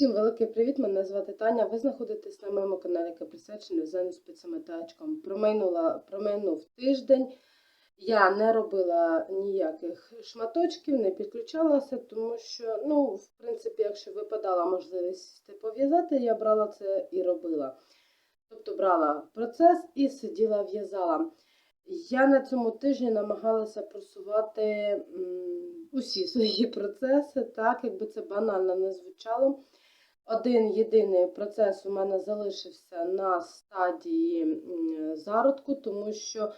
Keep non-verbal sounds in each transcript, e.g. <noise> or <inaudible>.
Усім великий привіт! Мене звати Таня. Ви знаходитесь на моєму каналі, присвячений в'язанню спецметачкам. Проминула, проминув тиждень. Я не робила ніяких шматочків, не підключалася, тому що, ну, в принципі, якщо випадала можливість пов'язати, я брала це і робила. Тобто брала процес і сиділа в'язала. Я на цьому тижні намагалася просувати усі свої процеси, так, якби це банально не звучало. Один єдиний процес у мене залишився на стадії зародку, тому що,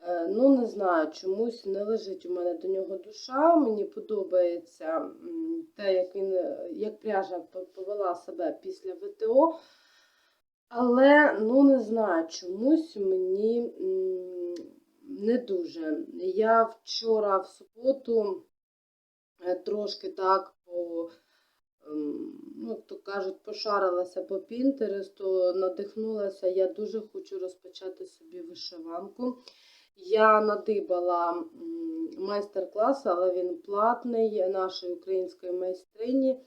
е, ну не знаю, чомусь не лежить у мене до нього душа. Мені подобається те, як він, е, як пряжа повела себе після ВТО. Але ну не знаю, чомусь мені не дуже. Я вчора в суботу е, трошки так по, ну, то кажуть, пошарилася по Пінтересту, надихнулася. Я дуже хочу розпочати собі вишиванку. Я надибала майстер-клас, але він платний нашої української майстрині.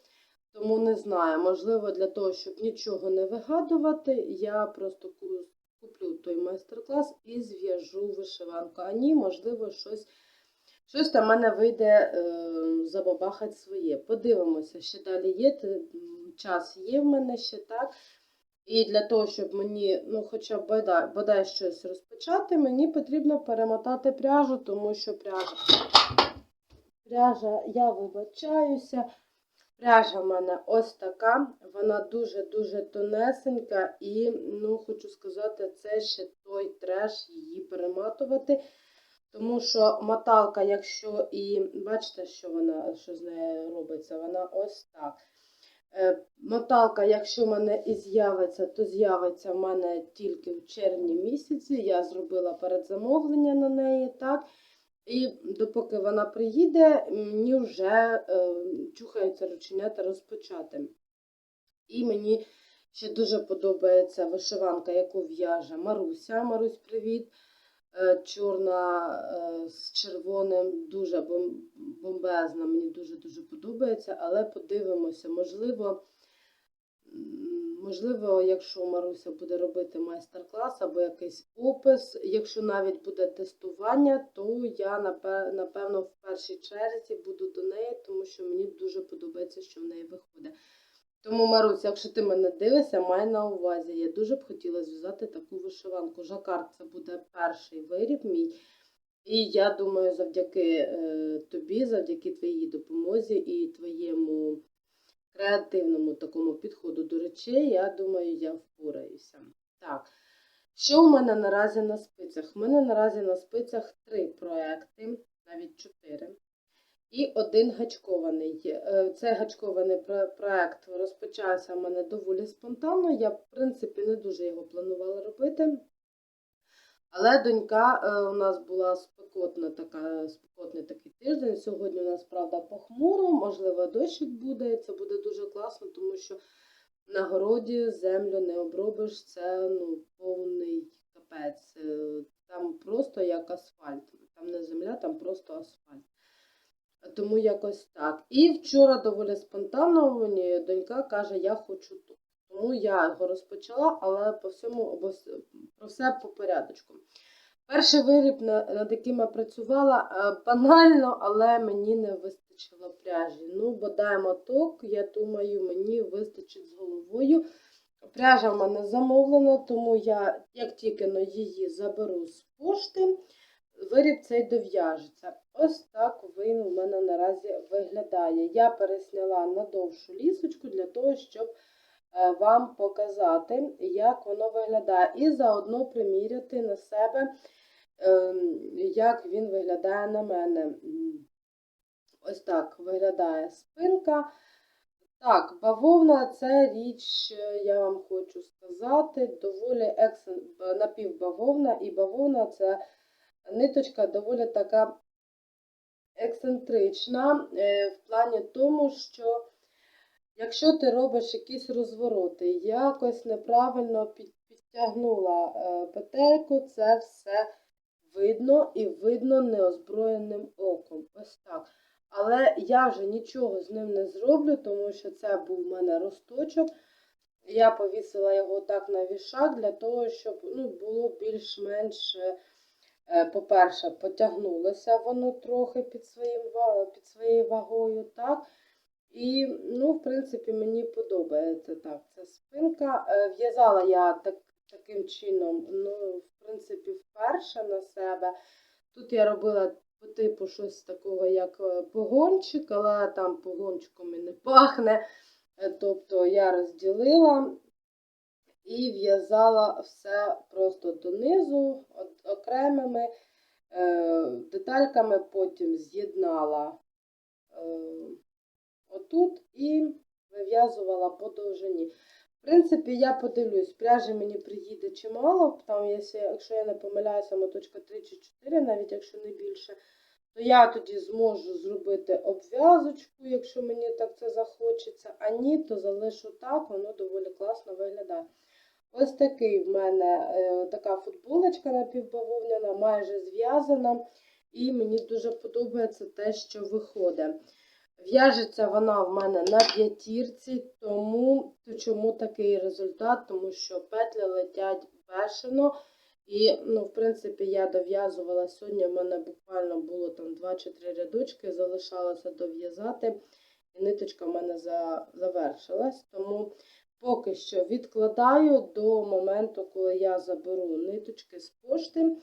Тому не знаю, можливо, для того, щоб нічого не вигадувати, я просто куплю той майстер-клас і зв'яжу вишиванку. А ні, можливо, щось, щось там в мене вийде е, забабахати своє. Подивимося, ще далі є. Час є в мене ще так. І для того, щоб мені, ну, хоча б бодай, бодай щось розпочати, мені потрібно перемотати пряжу, тому що пряжа, пряжа, я вибачаюся. Пряжа в мене ось така, вона дуже-дуже тонесенька, і, ну, хочу сказати, це ще той треш її перематувати. Тому що моталка, якщо і бачите, що вона що з нею робиться, вона ось так. Е, Моталка, якщо в мене і з'явиться, то з'явиться в мене тільки в червні місяці. Я зробила передзамовлення на неї, так. І допоки вона приїде, мені вже е, чухаються рученята розпочати. І мені ще дуже подобається вишиванка, яку в'яже Маруся. Марусь, привіт. Е, чорна е, з червоним, дуже бом- бомбезна, мені дуже-дуже подобається, але подивимося, можливо, можливо, якщо Маруся буде робити майстер-клас або якийсь опис, якщо навіть буде тестування, то я напевно в першій черзі буду до неї, тому що мені дуже подобається, що в неї виходить. Тому, Марусь, якщо ти мене дивишся, май на увазі. Я дуже б хотіла зв'язати таку вишиванку. Жакард це буде перший виріб мій. І я думаю, завдяки е, тобі, завдяки твоїй допомозі і твоєму креативному такому підходу до речей, я думаю, я впораюся. Так. Що у мене наразі на спицях? У мене наразі на спицях три проекти, навіть чотири. І один гачкований. Е, Цей гачкований про- проект розпочався в мене доволі спонтанно. Я, в принципі, не дуже його планувала робити. Але донька е, у нас була спекотна така, спекотний такий тиждень. Сьогодні у нас, правда, похмуро, можливо, дощик буде. Це буде дуже класно, тому що на городі землю не обробиш. Це ну, повний капець. Е, Там просто як асфальт. Там не земля, там просто асфальт. Тому якось так. І вчора доволі спонтанно мені донька каже, я хочу тут. Тому я його розпочала, але по всьому про все по порядочку. Перший виріб, над яким я працювала, е, банально, але мені не вистачило пряжі. Ну, бодай моток, я думаю, мені вистачить з головою. Пряжа в мене замовлена, тому я, як тільки її заберу з пошти, виріб цей дов'яжеться. Ось так він у мене наразі виглядає. Я пересняла на довшу лісочку для того, щоб е, вам показати, як воно виглядає. І заодно приміряти на себе, ем, як він виглядає на мене. Ось так виглядає спинка. Так, бавовна це річ, е, я вам хочу сказати, доволі ексен... напівбавовна, і бавовна це ниточка доволі така ексцентрична е, в плані тому, що якщо ти робиш якісь розвороти, якось неправильно під- підтягнула е, петельку, це все видно і видно неозброєним оком. Ось так. Але я вже нічого з ним не зроблю, тому що це був у мене росточок. Я повісила його так на вішак для того, щоб ну, було більш-менш, е, по-перше, потягнулося воно трохи під, своїм, під своєю вагою. так. І, ну, в принципі, мені подобається так. Ця спинка. Е, В'язала я так, таким чином, ну, в принципі, вперше на себе. Тут я робила по типу щось такого, як е, погончик, але там погончиком і не пахне. Е, Тобто я розділила і в'язала все просто донизу окремими е, детальками, потім з'єднала е, отут і вив'язувала по довжині. В принципі, я подивлюсь, пряжі мені приїде чимало, там, якщо, я не помиляюся, моточка 3 чи 4, навіть якщо не більше, то я тоді зможу зробити обв'язочку, якщо мені так це захочеться, а ні, то залишу так, воно доволі класно виглядає. Ось такий в мене е, така футболочка напівбавовняна, майже зв'язана, і мені дуже подобається те, що виходить. В'яжеться вона в мене на п'ятірці, тому то чому такий результат? Тому що петлі летять бешено. І, ну, в принципі, я дов'язувала сьогодні. в мене буквально було там 2 чи 3 рядочки, залишалося дов'язати, і ниточка в мене за, завершилась. Тому поки що відкладаю до моменту, коли я заберу ниточки з пошти.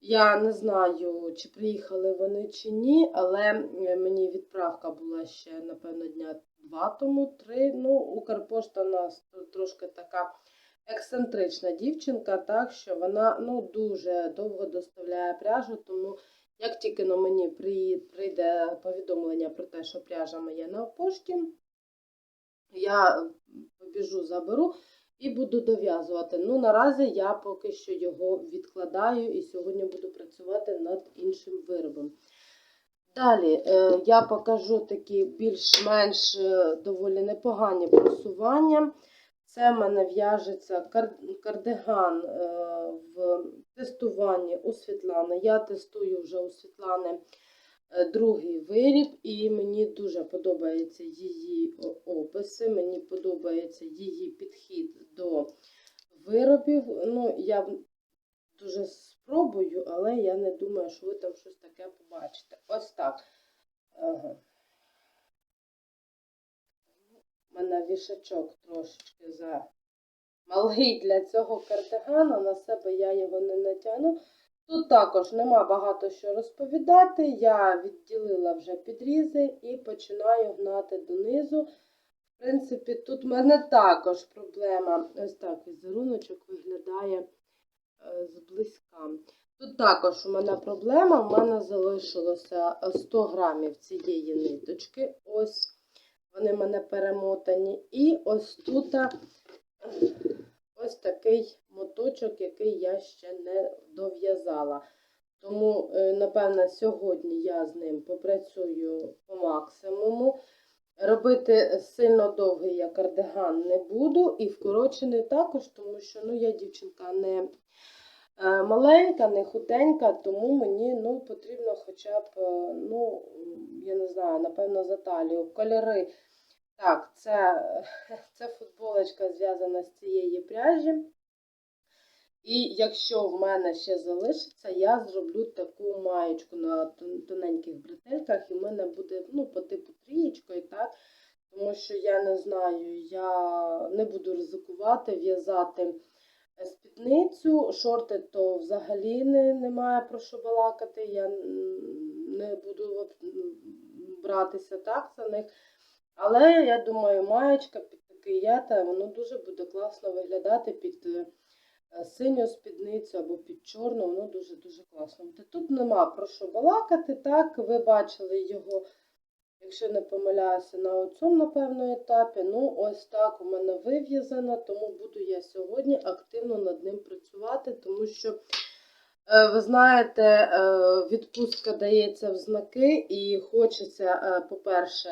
Я не знаю, чи приїхали вони чи ні, але е, мені відправка була ще, напевно, дня два тому, три. Ну, Укрпошта у нас трошки така ексцентрична дівчинка, так що вона ну, дуже довго доставляє пряжу, тому як тільки на мені прийде повідомлення про те, що пряжа моя на пошті, я побіжу, заберу і буду дов'язувати. Ну, наразі я поки що його відкладаю і сьогодні буду працювати над іншим виробом. Далі е, я покажу такі більш-менш е, доволі непогані просування. Це в мене в'яжеться кар- кардиган е, в тестуванні у Світлани. Я тестую вже у Світлани другий виріб, і мені дуже подобаються її описи, мені подобається її підхід до виробів. Ну, я дуже спробую, але я не думаю, що ви там щось таке побачите. Ось так. Ага. У мене вішачок трошечки за малий для цього кардигана, на себе я його не натягну. Тут також нема багато що розповідати. Я відділила вже підрізи і починаю гнати донизу. В принципі, тут в мене також проблема. Ось так візеруночок виглядає е, зблизька. Тут також у мене проблема. У мене залишилося 100 грамів цієї ниточки. Ось вони в мене перемотані. І ось тут е, ось такий моточок, який я ще не дов'язала. Тому, е, напевно, сьогодні я з ним попрацюю по максимуму. Робити сильно довгий я кардиган не буду, і вкорочений також, тому що ну, я дівчинка не е, маленька, не худенька, тому мені ну, потрібно хоча б, е, ну, я не знаю, напевно, за талію. Кольори. Так, це, <laughs> це футболочка зв'язана з цієї пряжі. І якщо в мене ще залишиться, я зроблю таку маєчку на тоненьких бретельках, і в мене буде ну, по типу трієчкою, так? Тому що я не знаю, я не буду ризикувати в'язати спідницю. Шорти то взагалі не, немає про що балакати. Я не буду братися так за них. Але я думаю, маєчка під такий ята, воно дуже буде класно виглядати під е, е, синю спідницю або під чорну, воно дуже-дуже класно. Тут нема про що балакати, так, ви бачили його, якщо не помиляюся, на цьому, напевно, етапі. Ну, ось так у мене вив'язано, тому буду я сьогодні активно над ним працювати, тому що, е, ви знаєте, е, відпустка дається в знаки, і хочеться, е, по-перше,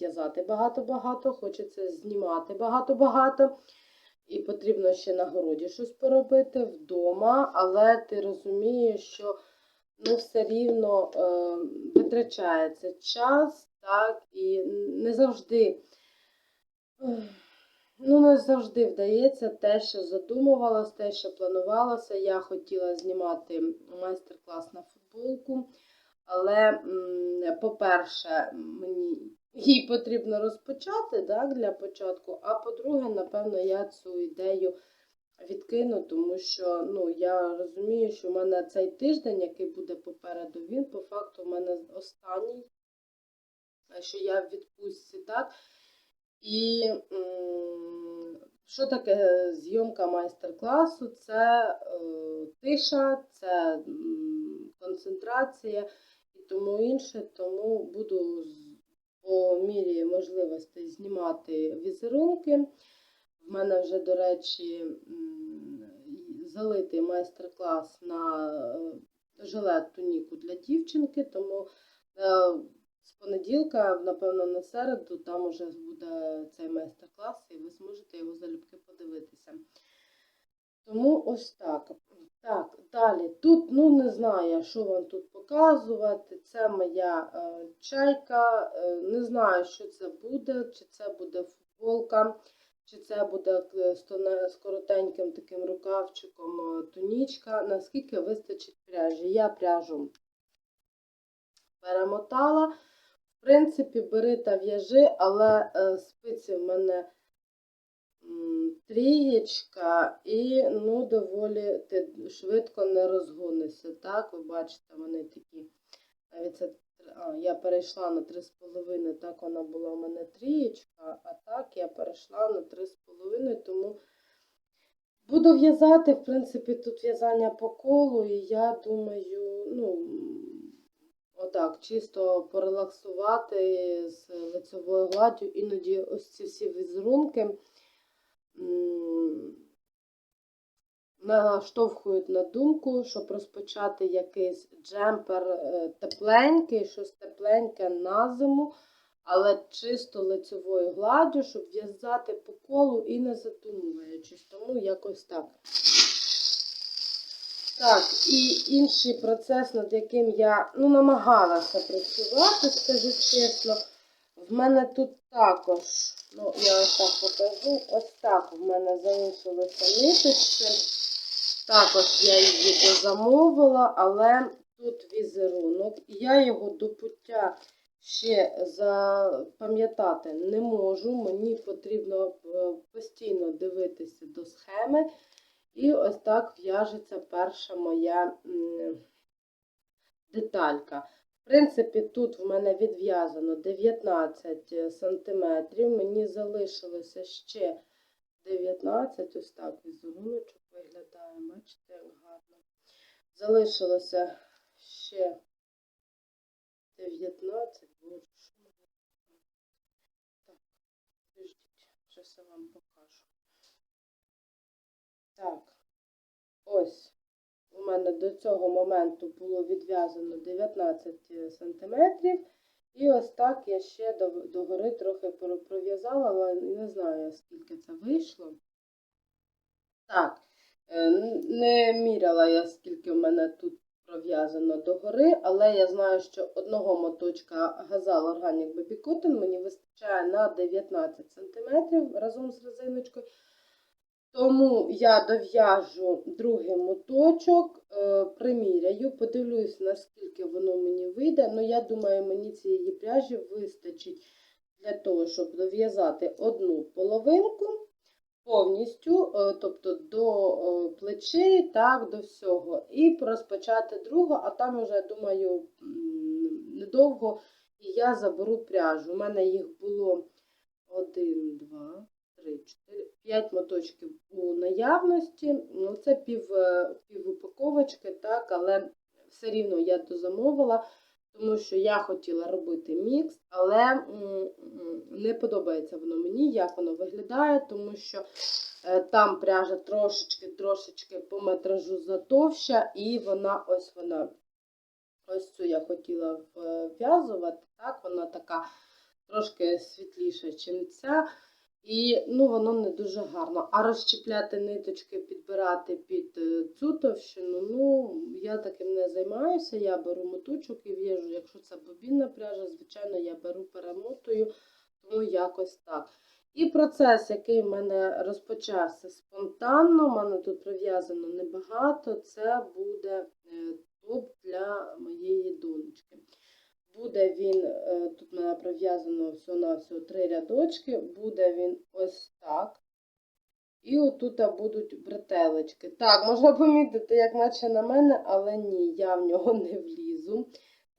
в'язати багато-багато, хочеться знімати багато-багато. І потрібно ще на городі щось поробити вдома, але ти розумієш, що ну, все рівно е, витрачається час, так, і не завжди. Ну, не завжди вдається те, що задумувалось, те, що планувалося. Я хотіла знімати майстер-клас на футболку, але, по-перше, мені її потрібно розпочати так, для початку. А по-друге, напевно, я цю ідею відкину, тому що ну, я розумію, що в мене цей тиждень, який буде попереду, він по факту в мене останній, що я в відпустці, так. І що таке зйомка майстер-класу? Це е, тиша, це концентрація і тому інше. Тому буду по мірі можливостей знімати візерунки. В мене вже, до речі, залитий майстер-клас на е, жилет туніку для дівчинки, тому е, з понеділка, напевно, на середу, там уже буде цей майстер-клас, і ви зможете його залюбки подивитися. Тому ось так. Так, далі. Тут, ну не знаю, що вам тут показувати. Це моя е, чайка. Е, не знаю, що це буде, чи це буде футболка, чи це буде з коротеньким таким рукавчиком е, тунічка. Наскільки вистачить пряжі? Я пряжу перемотала. В принципі, бери та в'яжи, але е, спиці в мене трієчка і ну, доволі ти швидко не розгонишся. Так, ви бачите, вони такі. Навіть це, а, я перейшла на 3,5, так вона була у мене трієчка, а так я перейшла на 3,5, тому буду в'язати. В принципі, тут в'язання по колу, і я думаю, ну, отак, чисто порелаксувати з лицевою гладдю. Іноді ось ці всі візерунки наштовхують на думку, щоб розпочати якийсь джемпер е, тепленький, щось тепленьке на зиму, але чисто лицевою гладдю, щоб в'язати по колу і не задумуючись. Тому якось так. Так, і інший процес, над яким я ну, намагалася працювати, скажу чесно, в мене тут також, ну, я ось так покажу, ось так в мене залишилися ниточки. Також я її дозамовила, але тут візерунок. І я його до пуття ще запам'ятати не можу. Мені потрібно е, постійно дивитися до схеми. І ось так в'яжеться перша моя деталька. В принципі, тут в мене відв'язано 19 сантиметрів. Мені залишилося ще 19, ось так візеруночок виглядає, бачите, як гарно. Залишилося ще 19, боже, що мене. Так, подождіть, зараз я вам покажу. Мене до цього моменту було відв'язано 19 сантиметрів. І ось так я ще до, догори трохи пров'язала, але не знаю, скільки це вийшло. Так, е, не міряла я, скільки в мене тут пров'язано догори, але я знаю, що одного моточка газал Organic Baby Cotton мені вистачає на 19 см разом з резиночкою. Тому я дов'яжу другий моточок, е, приміряю, подивлюсь, наскільки воно мені вийде. Ну, я думаю, мені цієї пряжі вистачить для того, щоб дов'язати одну половинку повністю, е, тобто до е, плечей, так, до всього. І розпочати другу, а там вже, думаю, недовго я заберу пряжу. У мене їх було 1, 2, 3, 4, 5 моточків у наявності. Ну, це пів, е, пів упаковочки, так, але все рівно я дозамовила, тому що я хотіла робити мікс, але не подобається воно мені, як воно виглядає, тому що е, там пряжа трошечки-трошечки по метражу затовща, і вона ось вона. Ось цю я хотіла вв'язувати, так, вона така трошки світліша, ніж ця. І ну, воно не дуже гарно. А розчіпляти ниточки, підбирати під е, цю товщину, ну, я таким не займаюся. Я беру моточок і в'яжу. Якщо це бобінна пряжа, звичайно, я беру перемотую, тому якось так. І процес, який в мене розпочався спонтанно, в мене тут прив'язано небагато, це буде е, топ для моєї донечки. Буде він, е, тут в мене прив'язано всього-навсього три рядочки, буде він ось так. І отут будуть бретелечки. Так, можна помітити, як наче на мене, але ні, я в нього не влізу,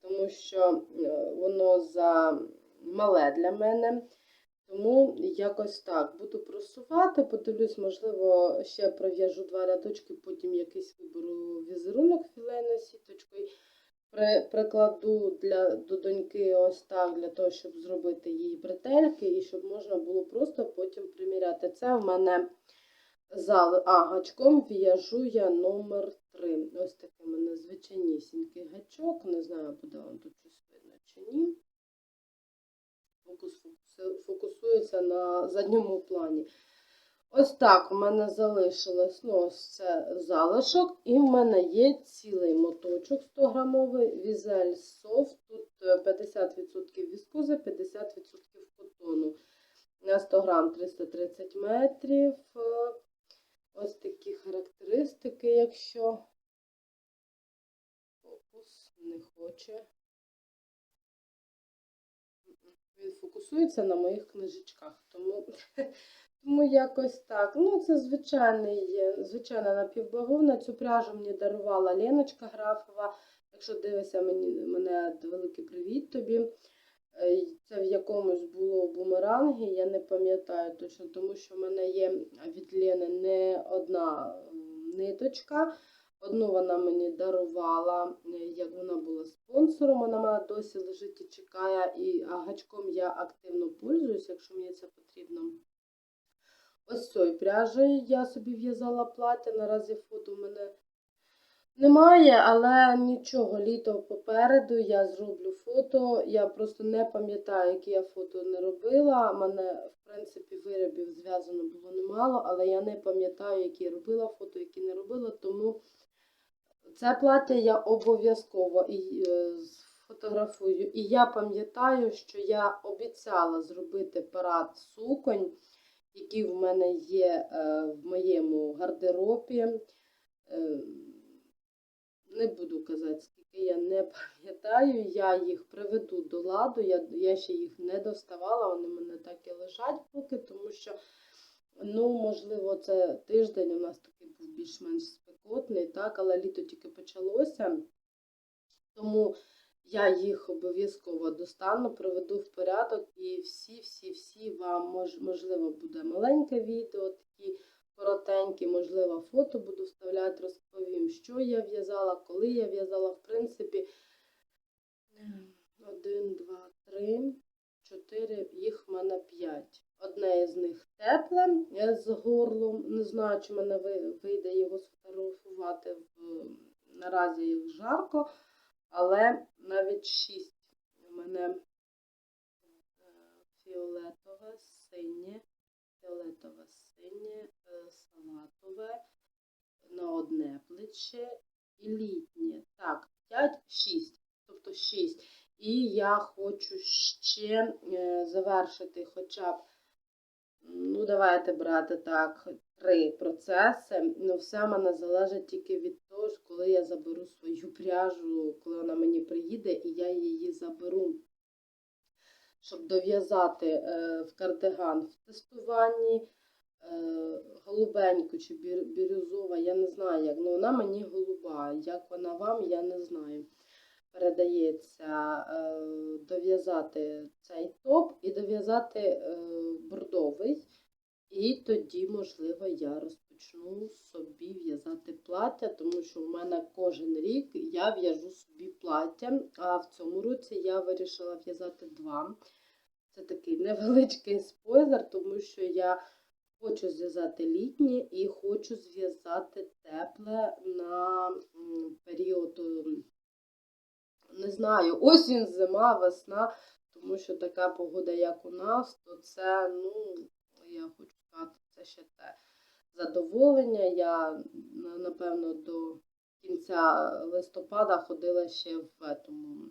тому що е, воно за мале для мене. Тому якось так буду просувати, подивлюсь, можливо, ще пров'яжу два рядочки, потім якийсь виберу візерунок філейною сіточкою. При, прикладу для, до доньки ось так, для того, щоб зробити їй бретельки, і щоб можна було просто потім приміряти. Це в мене зал, а гачком в'яжу я номер 3. Ось такий в мене звичайнісінький гачок. Не знаю, буде вам тут щось видно чи ні. Фокус фокусується на задньому плані. Ось так у мене залишилось ну, це залишок, і в мене є цілий моточок 100 грамовий Візель Софт. Тут е, 50% віскози, 50% котону. На 100 грам 330 метрів. Ось такі характеристики, якщо фокус не хоче. Він фокусується на моїх книжечках, тому, <laughs> тому якось так. Ну, це звичайний, звичайна напівбавовна. Цю пряжу мені дарувала Леночка Графова. Якщо дивишся мені, мене, великий привіт тобі. Е, Це в якомусь було бумерангі, я не пам'ятаю точно, тому що в мене є від Лени не одна ниточка. Одну вона мені дарувала, е, як вона була спонсором, вона мене досі лежить і чекає, і гачком я активно пользуюсь, якщо мені це потрібно. Ось цією пряжею я собі в'язала плаття. Наразі фото в мене немає, але нічого, літо попереду я зроблю фото. Я просто не пам'ятаю, які я фото не робила. Мене, в принципі, виробів зв'язано було немало, але я не пам'ятаю, які робила фото, які не робила. Тому це плаття я обов'язково е. І я пам'ятаю, що я обіцяла зробити парад суконь, які в мене є е, в моєму гардеробі. Е, не буду казати, скільки я не пам'ятаю. Я їх приведу до ладу. Я, я ще їх не доставала, вони в мене так і лежать поки, тому що, ну, можливо, це тиждень у нас такий був більш-менш спекотний, так, але літо тільки почалося. Тому я їх обов'язково достану, приведу в порядок і всі-всі-всі вам, мож, можливо, буде маленьке відео, такі коротенькі, можливо, фото буду вставляти, розповім, що я в'язала, коли я в'язала, в принципі, один, два, три, чотири, їх в мене п'ять. Одне із них тепле е, з горлом. Не знаю, чи мене вийде його сфотографувати. В... Наразі їх жарко, але навіть шість у мене е, фіолетове, синє, фіолетове, синє, е, салатове на одне плече і літнє. Так, 5-6, тобто 6. І я хочу ще е, завершити хоча б, ну, давайте брати так, три процеси. Ну, все в мене залежить тільки від того, коли я заберу свою пряжу, коли вона мені приїде, і я її заберу. Щоб дов'язати е, в кардиган в тестуванні е, голубеньку чи бір- бірюзова, я не знаю як, але вона мені голуба. Як вона вам, я не знаю. Передається е, дов'язати цей топ і дов'язати е, бордовий. І тоді, можливо, я розпочну собі в'язати плаття, тому що в мене кожен рік я в'яжу собі плаття, а в цьому році я вирішила в'язати два. Це такий невеличкий спойлер, тому що я хочу зв'язати літнє і хочу зв'язати тепле на період, не знаю, осінь, зима, весна, тому що така погода, як у нас, то це, ну, я хочу сказати, це ще те задоволення. Я напевно до кінця листопада ходила ще в этому.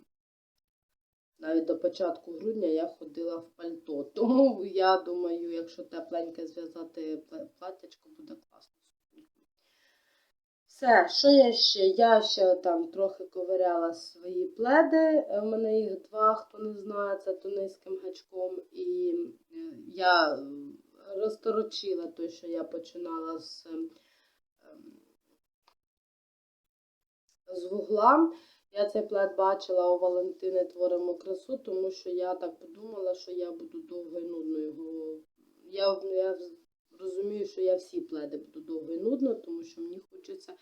Навіть до початку грудня я ходила в пальто. <laughs> Тому я думаю, якщо тепленьке зв'язати пла- платтячко, буде. Все, що я ще? Я ще там трохи ковиряла свої пледи. У мене їх два, хто не знає, це тунейським гачком. І е, я е, розторочила той, що я починала з, ем, з вугла. Я цей плед бачила у Валентини Творимо красу, тому що я так подумала, що я буду довго і нудно його. Я, я розумію, що я всі пледи буду довго і нудно, тому що мені хочеться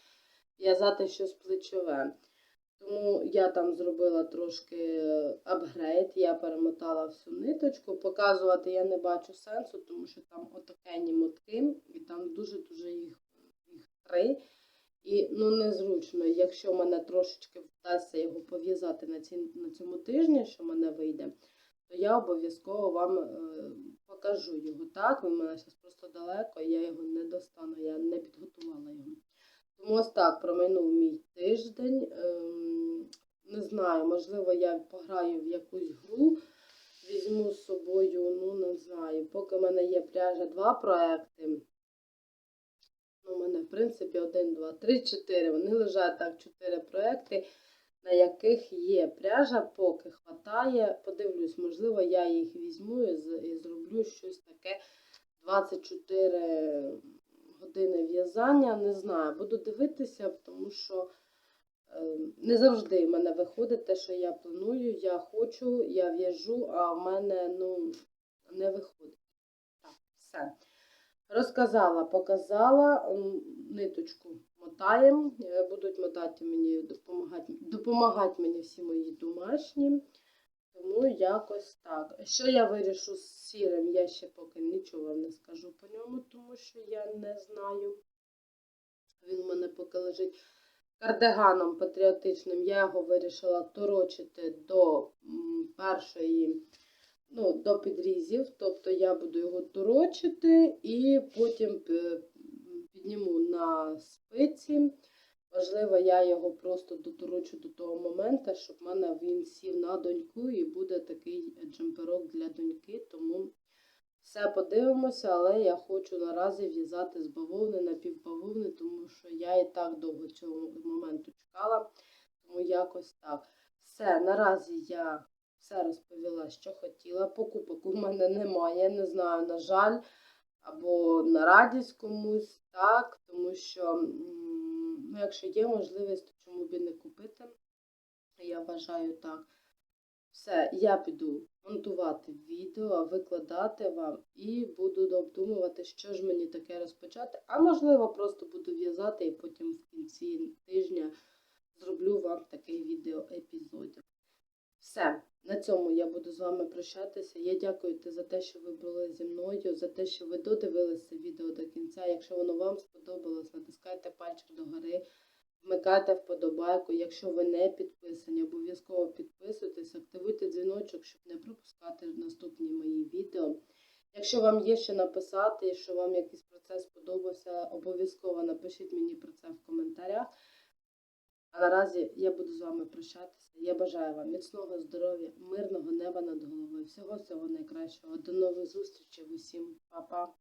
в'язати щось плечове. Тому я там зробила трошки апгрейд, я перемотала всю ниточку. Показувати я не бачу сенсу, тому що там отакені мотки, і там дуже-дуже їх, їх три. І ну незручно, якщо мене трошечки вдасться його пов'язати на, на цьому тижні, що мене вийде, то я обов'язково вам е, покажу його. Так, у мене зараз просто далеко, і я його не достану, я не підготувала його. Тому ось так промайнув мій тиждень. Ем, не знаю, можливо, я пограю в якусь гру, візьму з собою, ну не знаю, поки в мене є пряжа два проекти. Ну, у мене, в принципі, один, два, три, чотири. Вони лежать так, чотири проекти, на яких є пряжа, поки хватає. Подивлюсь, можливо, я їх візьму і, зроблю щось таке 24 години в'язання. Не знаю, буду дивитися, тому що е, не завжди в мене виходить те, що я планую, я хочу, я в'яжу, а в мене ну, не виходить. Так, все. Розказала, показала, ниточку мотаємо, е, будуть мотати мені, допомагати, допомагати мені всі мої домашні. Тому якось так. Що я вирішу з сірим, я ще поки нічого вам не скажу по ньому, тому що я не знаю. Він у мене поки лежить кардиганом патріотичним. Я його вирішила торочити до першої ну, до підрізів, тобто я буду його торочити і потім е, підніму спиці. Можливо, я його просто доторочу до того моменту, щоб в мене він сів на доньку і буде такий джемперок для доньки. Тому все подивимося, але я хочу наразі в'язати з бавовни на півбавовни, тому що я і так довго цього моменту чекала. Тому якось так. Все, наразі я все розповіла, що хотіла. Покупок у мене немає, не знаю, на жаль, або на радість комусь, так, тому що, ну, якщо є можливість, то чому б і не купити? Я вважаю так. Все, я піду монтувати відео, викладати вам і буду обдумувати, що ж мені таке розпочати. А можливо, просто буду в'язати і потім в кінці тижня зроблю вам такий відеоепізодик. Все, на цьому я буду з вами прощатися. Я дякую за те, що ви були зі мною, за те, що ви додивилися відео до кінця. Якщо воно вам сподобалось, натискайте пальчик догори, вмикайте вподобайку. Якщо ви не підписані, обов'язково підписуйтесь, активуйте дзвіночок, щоб не пропускати наступні мої відео. Якщо вам є що написати, якщо вам якийсь процес сподобався, обов'язково напишіть мені про це в коментарях. А наразі я буду з вами прощатися. Я бажаю вам міцного здоров'я, мирного неба над головою, всього всього найкращого. До нових зустрічей усім, Па-па!